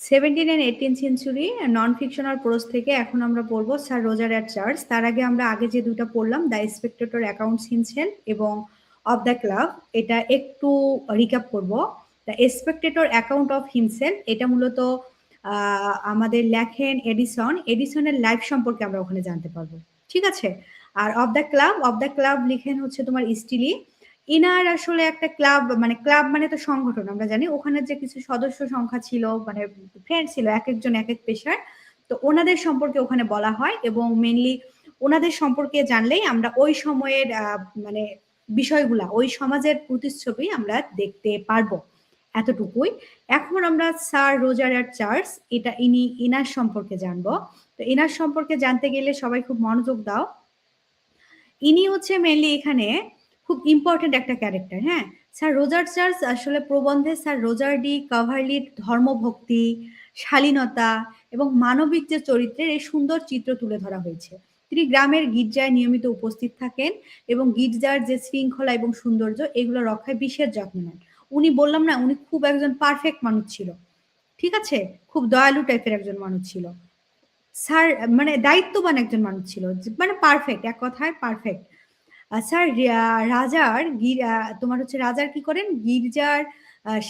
Seventeen and eighteen century non fictional prose থেকে এখন আমরা পড়ব স্যার রোজার অ্যাট চার্চ তার আগে আমরা আগে যে দুটো পড়লাম দ্য স্পেক্টেটর অ্যাকাউন্টস হিমসেল এবং অফ দ্য ক্লাব এটা একটু রিক্যাপ করব। The spectator account of himself এটা মূলত আমাদের লেখেন এডিসন এডিসনের লাইফ সম্পর্কে আমরা ওখানে জানতে পারব। ঠিক আছে? আর of the club of the club লিখেন হচ্ছে তোমার স্টিলি ইনার আসলে একটা ক্লাব মানে ক্লাব মানে তো সংগঠন, আমরা জানি। ওখানে যে কিছু সদস্য সংখ্যা ছিল মানে ফ্রেন্ড ছিল এক একজন এক এক পেশার, তো ওনাদের সম্পর্কে ওখানে বলা হয় এবং মেনলি ওনাদের সম্পর্কে জানলেই আমরা ওই সময়ের মানে বিষয়গুলা, ওই সমাজের প্রতিচ্ছবি আমরা দেখতে পারব এতটুকুই। এখন আমরা স্যার রোজার আর চার্চ এটা ইনি ইনার সম্পর্কে জানব। তো ইনার সম্পর্কে জানতে গেলে সবাই খুব মনোযোগ দাও। ইনি হচ্ছে মেনলি এখানে খুব ইম্পর্টেন্ট একটা ক্যারেক্টার হ্যাঁ? স্যার রোজার চার্চ আসলে প্রবন্ধে স্যার রোজার ডি কাভারলির ধর্মভক্তি, শালীনতা এবং মানবিক যে চরিত্রের এই সুন্দর চিত্র তুলে ধরা হয়েছে। তিনি গ্রামের গির্জায় নিয়মিত উপস্থিত থাকেন এবং গির্জার যে শৃঙ্খলা এবং সৌন্দর্য, এগুলো রক্ষায় বিশেষ যত্ন নেন। উনি বললাম না, উনি খুব একজন পারফেক্ট মানুষ ছিল। ঠিক আছে? খুব দয়ালু টাইপের একজন মানুষ ছিল। স্যার মানে দায়িত্ববান একজন মানুষ ছিল। মানে পারফেক্ট এক কথায় পারফেক্ট স্যার রাজার তোমার হচ্ছে রাজার কি করেন? গির্জার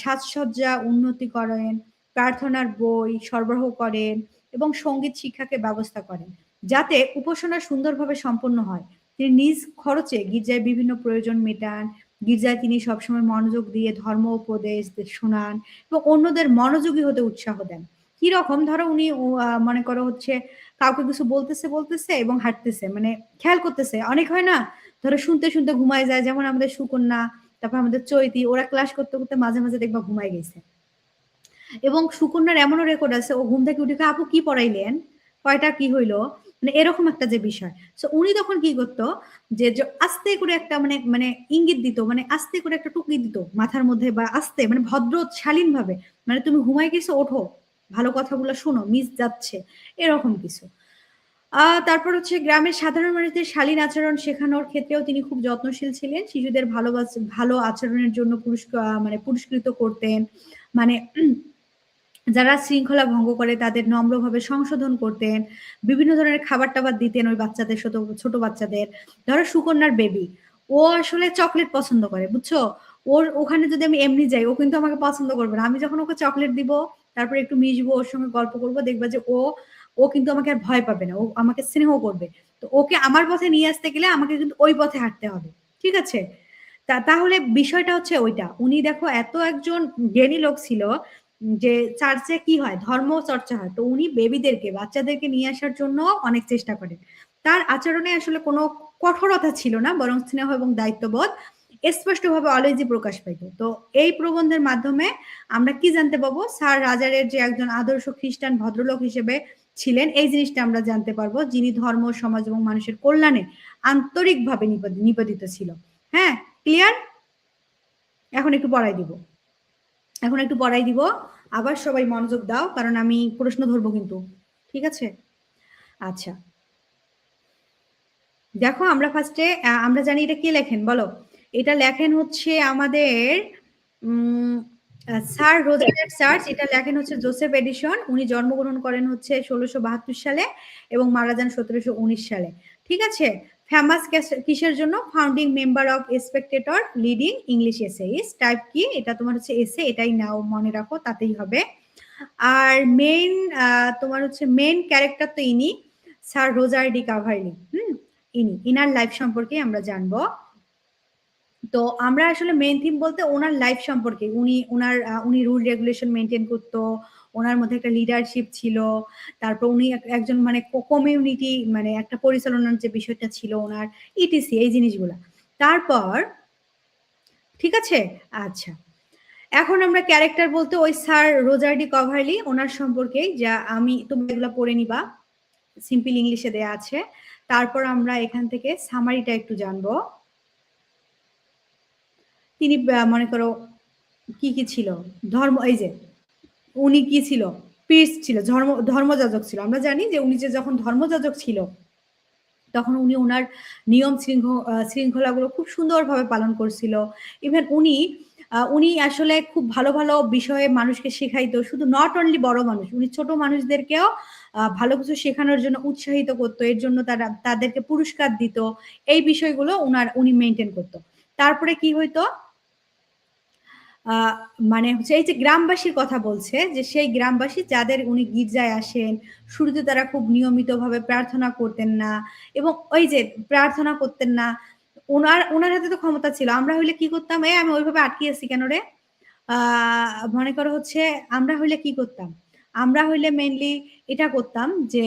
সাজসজ্জা উন্নতি করেন, প্রার্থনার বই সরবরাহ করেন এবং সংগীত শিক্ষাকে ব্যবস্থা করেন যাতে উপাসনা সুন্দরভাবে সম্পন্ন হয়। তিনি নিজ খরচে গির্জায় বিভিন্ন প্রয়োজন মেটান, গির্জায় তিনি সবসময় মনোযোগ দিয়ে ধর্ম উপদেশ শোনান এবং অন্যদের মনোযোগী হতে উৎসাহ দেন। কি রকম? ধরো উনি মনে করো হচ্ছে কাউকে কিছু বলতেছে বলতেছে এবং হাঁটতেছে মানে খেয়াল করতেছে। অনেক হয় না? ধরো শুনতে শুনতে ঘুমায় যায়, যেমন আমাদের সুকন্যা, তারপর আমাদের চৈতি, ওরা ক্লাস করতে করতে মাঝে মাঝে দেখবা ঘুমায় গেছে। এবং সুকন্যার এমনও রেকর্ড আছে, ও ঘুম থেকে উঠে আপু, কি পড়াইলেন? কয়টা, কি হইল? মানে এরকম একটা যে বিষয়। সো উনি তখন কি করতো, যে আস্তে করে একটা মানে মানে ইঙ্গিত দিত মানে আস্তে করে একটা টুকি দিত মাথার মধ্যে বা আস্তে মানে ভদ্র শালীন ভাবে মানে তুমি ঘুমাই গেছো, ওঠো, ভালো কথাগুলো শোনো মিস যাচ্ছে। এরকম কিছু। তারপর হচ্ছে গ্রামের সাধারণ মানুষদের শালীন আচরণ শেখানোর ক্ষেত্রেও তিনি খুব যত্নশীল ছিলেন। শিশুদের ভালো ভালো আচরণের জন্য পুরস্কার মানে পুরস্কৃত করতেন। মানে যারা শৃঙ্খলা ভঙ্গ করে তাদের নম্রভাবে সংশোধন করতেন। বিভিন্ন ধরনের খাবার টাবার দিতেন ওই বাচ্চাদের ছোট ছোট বাচ্চাদের। ধরো সুকন্যার বেবি। ও আসলে চকলেট পছন্দ করে, বুঝছ? ওর, ওখানে যদি আমি এমনি যাই, ও কিন্তু আমাকে পছন্দ করবে না। আমি যখন ওকে চকলেট দিব, তারপরে একটু মিশবো, ওর সঙ্গে গল্প করব, দেখবা যে ও ও কিন্তু আমাকে আর ভয় পাবে না, ও আমাকে স্নেহ করবে। তো ওকে আমার পথে নিয়ে আসতে গেলে আমাকে কিন্তু ওই পথে হাঁটতে হবে, ঠিক আছে? তা তাহলে বিষয়টা হচ্ছে ওইটা, উনি দেখো এত একজন জ্ঞানী লোক ছিল যে চার্চে কি হয়, ধর্ম চর্চা হয়, তো উনি বেবিদেরকে বাচ্চাদেরকে নিয়ে আসার জন্য অনেক চেষ্টা করেন। তার আচরণে আসলে কোনো কঠোরতা ছিল না, বরং স্নেহ এবং দায়িত্ববোধ স্পষ্টভাবে অলরেজি প্রকাশ পাইত। তো এই প্রবন্ধের মাধ্যমে আমরা কি জানতে পাবো? স্যার রাজারের যে একজন আদর্শ খ্রিস্টান ভদ্রলোক হিসেবে ছিলেন, এই জিনিসটা আমরা জানতে পারব, যিনি ধর্ম, সমাজ এবং মানুষের কল্যাণে আন্তরিকভাবে নিবেদিত ছিল। হ্যাঁ ক্লিয়ার এখন একটু পড়াই দিব। এখন একটু পড়াই দিব। আবার সবাই মনোযোগ দাও, কারণ আমি প্রশ্ন ধরবো কিন্তু। ঠিক আছে? আচ্ছা। দেখো, আমরা ফার্স্টে আমরা জানি এটা কে লেখেন, বলো? এটা লেখেন হচ্ছে আমাদের স্যার রোজার চার্চ এটা লেখেন হচ্ছে জোসেফ এডিশন উনি জন্মগ্রহণ করেন হচ্ছে ষোলোশো বাহাত্তর সালে এবং মারা যান সতেরোশো উনিশ সালে। ঠিক আছে? ফেমাস কিসের জন্য? Founding member of spectator leading English essays type কি? এটা তোমার হচ্ছে এসে এটাই নাও মনে রাখো, তাতেই হবে। আর মেইন তোমার হচ্ছে মেইন ক্যারেক্টার তো ইনি, স্যার রোজার ডি কাভারলি। হুম? ইনি, ইনার লাইফ সম্পর্কে আমরা জানব। তো আমরা আসলে মেন থিম বলতে ওনার লাইফ সম্পর্কে, উনি ওনার উনি রুল রেগুলেশন মেনটেন করতো, ওনার মধ্যে একটা লিডারশিপ ছিল, তারপর উনি একজন মানে কমিউনিটি মানে একটা পরিচালনার যে বিষয়টা ছিল ওনার ইটিসি এই জিনিসগুলা। তারপর, ঠিক আছে? আচ্ছা। এখন আমরা ক্যারেক্টার বলতে ওই স্যার রোজার্ডি কভারলি, ওনার সম্পর্কে যা আমি তুমি এগুলো পড়ে নিবা। সিম্পল ইংলিশে দেয়া আছে। তারপর আমরা এখান থেকে সামারিটা একটু জানব। তিনি মনে করো, কি কি ছিল? ধর্ম, এই যে, উনি কি ছিল? পিস ছিল, ধর্ম, ধর্মযাজক ছিল। আমরা জানি যে উনি যে যখন ধর্মযাজক ছিল, তখন উনি ওনার নিয়ম শৃঙ্খ শৃঙ্খলাগুলো খুব সুন্দরভাবে পালন করছিল। ইভেন উনি উনি আসলে খুব ভালো ভালো বিষয়ে মানুষকে শেখাইতো। শুধু নট অনলি বড় মানুষ, উনি ছোট মানুষদেরকেও ভালো কিছু শেখানোর জন্য উৎসাহিত করতো। এর জন্য তারা, তাদেরকে পুরস্কার দিত। এই বিষয়গুলো উনার, উনি মেনটেন করতো। তারপরে কি হইতো? মানে হচ্ছে এই যে গ্রামবাসীর কথা বলছে যে সেই গ্রামবাসী যাদের উনি গির্জায় আসেন, শুরুতে তারা খুব নিয়মিতভাবে প্রার্থনা করতেন না এবং ওই যে প্রার্থনা করতেন না, ওনার ওনার হাতে তো ক্ষমতা ছিল। আমরা হইলে কি করতাম? এই আমি ওইভাবে আটকিয়েছি কেন রে? আহ, মনে করো হচ্ছে আমরা হইলে কি করতাম? আমরা হইলে মেনলি এটা করতাম যে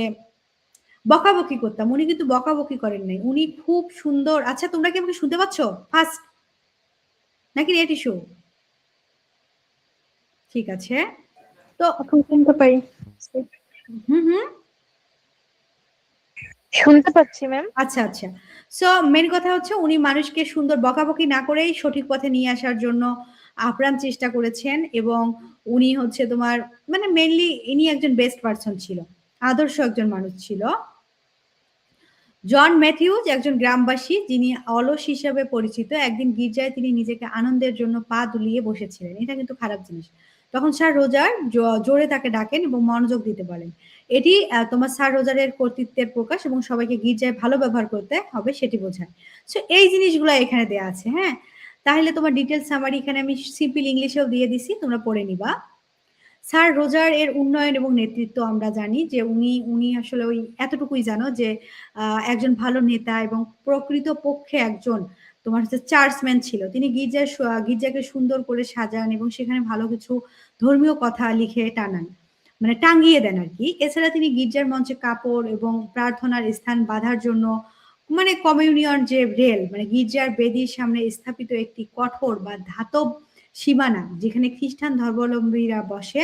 বকাবকি করতাম। উনি কিন্তু বকাবকি করেন নাই। উনি খুব সুন্দর আচ্ছা তোমরা কি আমাকে শুনতে পাচ্ছ? ফার্স্ট নাকি নেট ইস্যু ঠিক আছে। তো শুনতে পাই। হুম হুম। শুনতে পাচ্ছি ম্যাম আচ্ছা আচ্ছা। সো মেন কথা হচ্ছে উনি মানুষকে সুন্দর বকাবকি না করেই সঠিক পথে নিয়ে আসার জন্য আপ্রাণ চেষ্টা করেছেন এবং উনি হচ্ছে তোমার মানে মেনলি ইনি একজন বেস্ট পার্সন ছিল আদর্শ একজন মানুষ ছিল। জন ম্যাথিউজ একজন গ্রামবাসী যিনি অলস হিসেবে পরিচিত একদিন গির্জায় তিনি নিজেকে আনন্দের জন্য পা দুলিয়ে বসেছিলেন। এটা কিন্তু খারাপ জিনিস। তখন স্যার রোজার জোরে তাকে ডাকেন এবং মনোযোগ দিতে বলেন। এটি তোমার স্যার রোজারের কর্তৃত্বের প্রকাশ এবং সবাইকে গির্জায় ভালো ব্যবহার করতে হবে সেটি বোঝায়। সো এই জিনিসগুলো এখানে দেওয়া আছে হ্যাঁ? তাহলে তোমার ডিটেলস সামারি এখানে আমি সিম্পল ইংলিশেও দিয়ে দিছি, তোমরা পড়ে নিবা। স্যার রোজার এর উন্নয়ন এবং নেতৃত্ব আমরা জানি যে উনি উনি আসলে ওই এতটুকুই জানো যে একজন ভালো নেতা এবং প্রকৃত পক্ষে একজন তোমার হচ্ছে চার্চম্যান ছিল। তিনি গির্জার গির্জাকে সুন্দর করে সাজান এবং সেখানে ভালো কিছু ধর্মীয় কথা লিখে টানান। মানে টাঙ্গিয়ে দেন আর কি। এছাড়া তিনি গির্জার মঞ্চে কাপড় এবং প্রার্থনার স্থান বাঁধার জন্য মানে কমিউনিয়ন যে রেল মানে গির্জার বেদির সামনে স্থাপিত একটি কঠোর বা ধাতব সীমানা, যেখানে খ্রিস্টান ধর্মাবলম্বীরা বসে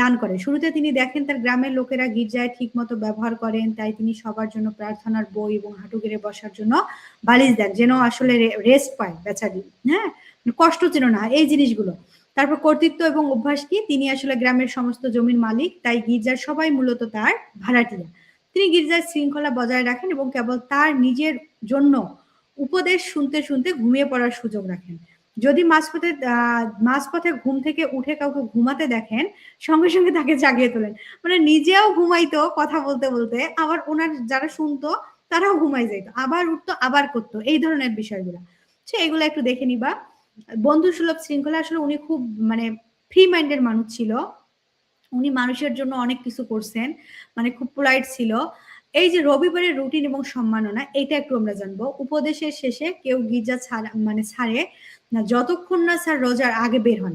দান করে শুরুতে তিনি দেখেন তার গ্রামের লোকেরা গির্জায় ঠিক মতো ব্যবহার করেন, তাই তিনি সবার জন্য প্রার্থনার বই এবং হাঁটু গেড়ে বসার জন্য বালিশ দেন, যেন আসলে রেস্ট পায় বেচারি হ্যাঁ? কষ্ট যেন না এই জিনিসগুলো। তারপর কর্তৃত্ব এবং অভ্যাস কি? তিনি আসলে গ্রামের সমস্ত জমির মালিক, তাই গির্জার সবাই মূলত তার ভাড়াটিয়া। তিনি গির্জার শৃঙ্খলা বজায় রাখেন এবং কেবল তার নিজের জন্য উপদেশ শুনতে শুনতে ঘুমিয়ে পড়ার সুযোগ রাখেন। যদি মাঝপথে মাঝপথে ঘুম থেকে উঠে কাউকে ঘুমাতে দেখেন, সঙ্গে সঙ্গে তাকে জাগিয়ে তোলেন। মানে নিজেও ঘুমাইতো কথা বলতে বলতে, আবার ওনার যারা শুনতো, তারাও ঘুমাই যাইতো, আবার উঠতো, আবার করতো, এই ধরনের বিষয়গুলো। সে এগুলো একটু দেখে নিবা। বন্ধু সুলভ শৃঙ্খলা আসলে উনি খুব মানে ফ্রি মাইন্ডের মানুষ ছিল। উনি মানুষের জন্য অনেক কিছু করছেন মানে খুব পোলাইট ছিল। এই যে রবিবারের রুটিন এবং সম্মাননা, এটা একটু আমরা জানব। উপদেশের শেষে কেউ গির্জা ছাড়া মানে ছাড়ে না, যতক্ষণ না স্যার রোজার আগে বের হন,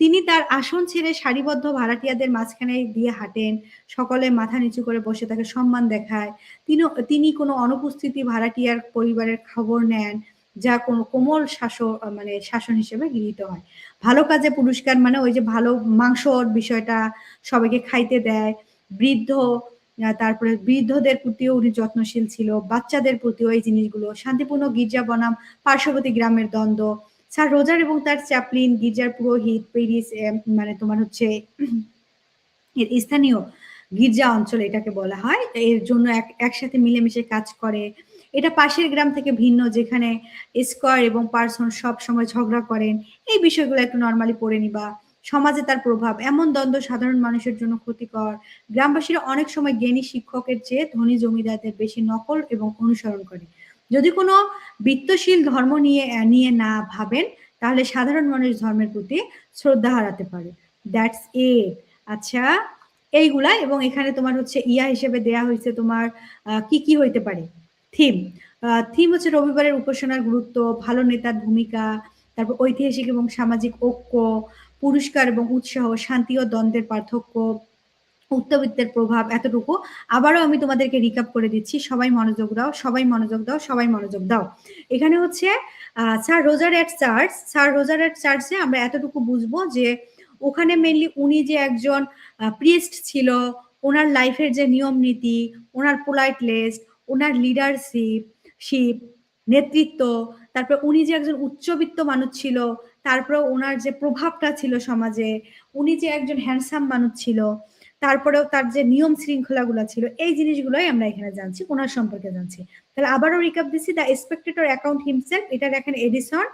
তিনি তার আসন ছেড়ে সারিবদ্ধ ভাড়াটিয়াদের মাঝখানে দিয়ে হাঁটেন, সকলে মাথা নিচু করে বসে তাকে সম্মান দেখায়, তিনি তিনি কোনো অনুপস্থিতি ভাড়াটিয়ার পরিবারের খবর নেন, যা কোনো কোমল শাসন মানে শাসন হিসেবে গৃহীত হয়। ভালো কাজে পুরস্কার মানে ওই যে ভালো মাংসর বিষয়টা সবাইকে খাইতে দেয়, বৃদ্ধ তারপরে বৃদ্ধদের প্রতিও উনি যত্নশীল ছিল, বাচ্চাদের প্রতিও এই জিনিসগুলো। শান্তিপূর্ণ গির্জা বনাম, পার্শ্ববর্তী গ্রামের দ্বন্দ্ব। স্যার রোজার এবং তার চ্যাপলিন, গির্জার পুরোহিত, পেরিস মানে তোমার হচ্ছে স্থানীয় গির্জা অঞ্চল এটাকে বলা হয়। এর জন্য এক, একসাথে মিলেমিশে কাজ করে। এটা পাশের গ্রাম থেকে ভিন্ন, যেখানে স্কোয়ার এবং পার্সন সব সময় ঝগড়া করেন। এই বিষয়গুলো একটু নর্মালি পড়ে নিবা। সমাজে তার প্রভাব। এমন দ্বন্দ্ব সাধারণ মানুষের জন্য ক্ষতিকর। গ্রামবাসীরা অনেক সময় জ্ঞানী শিক্ষকের চেয়ে ধনী জমিদারদের বেশি নকল এবং অনুসরণ করে। যদি কোনো বৃত্তশীল ধর্ম নিয়ে নিয়ে না ভাবেন, তাহলে সাধারণ মানুষ ধর্মের প্রতি শ্রদ্ধা হারাতে পারে। দ্যাটস এ আচ্ছা এইগুলা এবং এখানে তোমার হচ্ছে ইয়া হিসেবে দেয়া হয়েছে তোমার কি কি হইতে পারে? থিম। থিম হচ্ছে রবিবারের উপাসনার গুরুত্ব, ভালো নেতার ভূমিকা, তারপর ঐতিহাসিক এবং সামাজিক ঐক্য পুরস্কার এবং উৎসাহ, শান্তি ও দ্বন্দ্বের পার্থক্য, উত্তবিত্তের প্রভাব এতটুকু। আবারও আমি তোমাদেরকে রিকাপ করে দিচ্ছি। সবাই মনোযোগ দাও, সবাই মনোযোগ দাও, সবাই মনোযোগ দাও। এখানে হচ্ছে sir Roger at church sir Roger at চার্চে আমরা এতটুকু বুঝব যে ওখানে মেনলি উনি যে একজন প্রিস্ট ছিল, ওনার লাইফের যে নিয়ম নীতি ওনার পোলাইট লিস্ট ওনার লিডারশিপ শিপ নেতৃত্ব, তারপর উনি যে একজন উচ্চবিত্ত মানুষ ছিল তারপরে ওনার যে প্রভাবটা ছিল সমাজে, উনি যে একজন হ্যান্ডসাম মানুষ ছিল, তারপরেও তার যে নিয়ম শৃঙ্খলাগুলো ছিল, এই জিনিসগুলোই আমরা এখানে জানছি ওনার সম্পর্কে জানছি। তাহলে আবারও রিকাপ দিচ্ছি দ্য স্পেক্টেটর অ্যাকাউন্ট হিমসেলফ এটা দেখেন এডিসন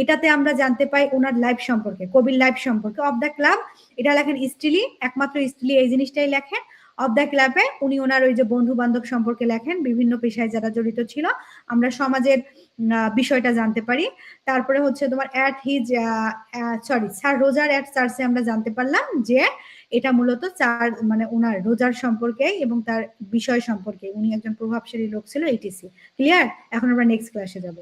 এটাতে আমরা জানতে পাই ওনার লাইফ সম্পর্কে, কবির লাইফ সম্পর্কে অফ দ্য ক্লাব এটা লেখেন স্টিলি একমাত্র স্টিলি এই জিনিসটাই লেখেন। অফ দ্য ক্লাবে উনি ওনার ওই যে বন্ধু বান্ধব সম্পর্কে লেখেন, বিভিন্ন পেশায় যারা জড়িত ছিল, আমরা সমাজের বিষয়টা জানতে পারি। তারপরে হচ্ছে তোমার at his sorry sir Roger at চার্চে আমরা জানতে পারলাম যে এটা মূলত চার মানে ওনার রোজার সম্পর্কে এবং তার বিষয় সম্পর্কে। উনি একজন প্রভাবশালী লোক ছিল এইটিসি ক্লিয়ার এখন আমরা নেক্সট ক্লাসে যাব।